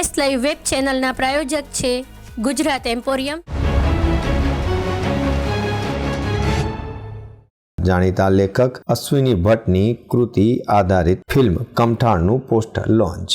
S live web ચેનલના પ્રાયોજક છે Gujarat emporium. જાણીતા લેખક અશ્વિની ભટ્ટની કૃતિ આધારિત ફિલ્મ કમઠાણનું પોસ્ટર લોન્ચ.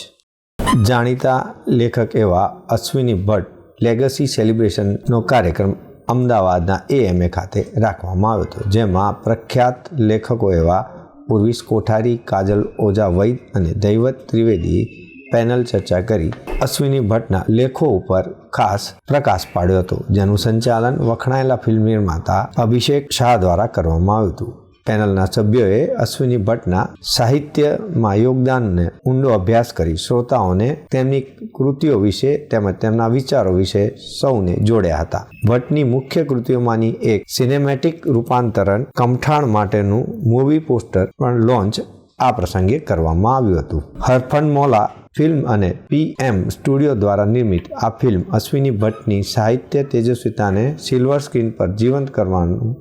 જાણીતા લેખક એવા અશ્વિની ભટ્ટ લેગસી સેલિબ્રેશનનો કાર્યક્રમ અમદાવાદના એએમએ ખાતે રાખવામાં આવ્યો હતો, જેમાં પ્રખ્યાત લેખકો એવા પૂર્વીશ કોઠારી, કાજલ ઓઝા વૈદ અને દૈવત ત્રિવેદીએ પેનલ ચર્ચા કરી અશ્વિની ભટ્ટના લેખો ઉપર ખાસ પ્રકાશ પાડ્યો હતો, જેનું સંચાલન વખણાયેલા ફિલ્મ નિર્માતા અભિષેક શાહ દ્વારા કરવામાં આવ્યું હતું. પેનલના સભ્યોએ અશ્વિની ભટ્ટના સાહિત્યમાં યોગદાનને ઊંડો અભ્યાસ કરી શ્રોતાઓને તેમની કૃતિઓ વિશે તેમજ તેમના વિચારો વિશે સૌને જોડ્યા હતા. ભટ્ટની મુખ્ય કૃતિઓમાંની એક સિનેમેટિક રૂપાંતરણ કમઠાણ માટેનું મૂવી પોસ્ટર પણ લોન્ચ આ પ્રસંગે કરવામાં આવ્યું હતું. હરફન મોલા ફિલ્મ અને પીએમ સ્ટુડિયો દ્વારા નિર્મિત આ ફિલ્મ અશ્વિની ભટ્ટની સાહિત્ય તેજસ્વીતાને સિલ્વર સ્ક્રીન પર જીવંત કરવાનું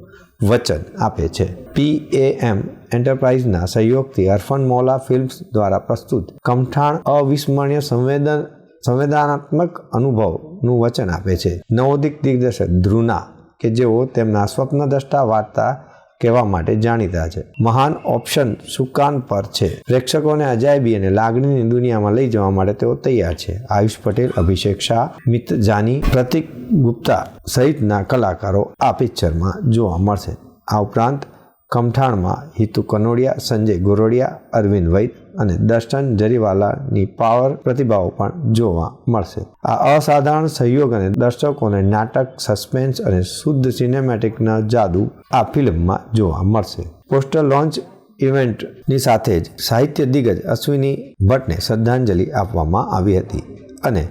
વચન આપે છે. પીએએમ એન્ટરપ્રાઇઝના સહયોગથી હરફન મોલા ફિલ્મ્સ દ્વારા પ્રસ્તુત કમઠાણ અવિસ્મરણીય સંવેદન, સંવેદનાત્મક અનુભવનું વચન આપે છે. નવોદિક દિગ્દર્શક ધ્રુના, કે જેઓ તેમના સ્વપ્નદ્રષ્ટા વાર્તા કહેવા માટે જાણીતા છે. મહાન ઓપ્શન સુકાન પર છે. પ્રેક્ષકોને અજાયબી અને લાગણીની દુનિયામાં લઈ જવા માટે તેઓ તૈયાર છે. આયુષ પટેલ, અભિષેક શાહ, મિત જાની, પ્રતિક ગુપ્તા સહિતના કલાકારો આ પિક્ચરમાં જોવા મળશે. આ ઉપરાંત કમઠાણમાં હિતુ કનોડિયા, સંજય ગોરોડિયા, અરવિંદ વૈદ અને દર્શન જરીવાલાની પાવર પ્રતિભાવો પણ જોવા મળશે. આ અસાધારણ સહયોગ અને દર્શકોને નાટક, સસ્પેન્સ અને શુદ્ધ સિનેમેટિકના જાદુ આ ફિલ્મમાં જોવા મળશે. પોસ્ટર લોન્ચ ઇવેન્ટની સાથે જ સાહિત્ય દિગ્ગજ અશ્વિની ભટ્ટને શ્રદ્ધાંજલિ આપવામાં આવી હતી અને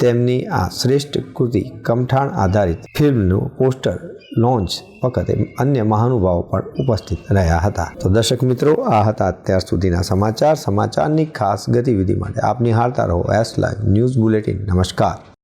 તેમની આ શ્રેષ્ઠ કૃતિ કમઠાણ આધારિત ફિલ્મનું પોસ્ટર લોન્ચ વખતે અન્ય મહાનુભાવો પણ ઉપસ્થિત રહ્યા હતા. તો દર્શક મિત્રો, આ હતા અત્યાર સુધીના સમાચાર. સમાચારની ખાસ ગતિવિધિ માટે આપની હાલતા રહો એસ લાઈવ ન્યૂઝ બુલેટિન નમસ્કાર.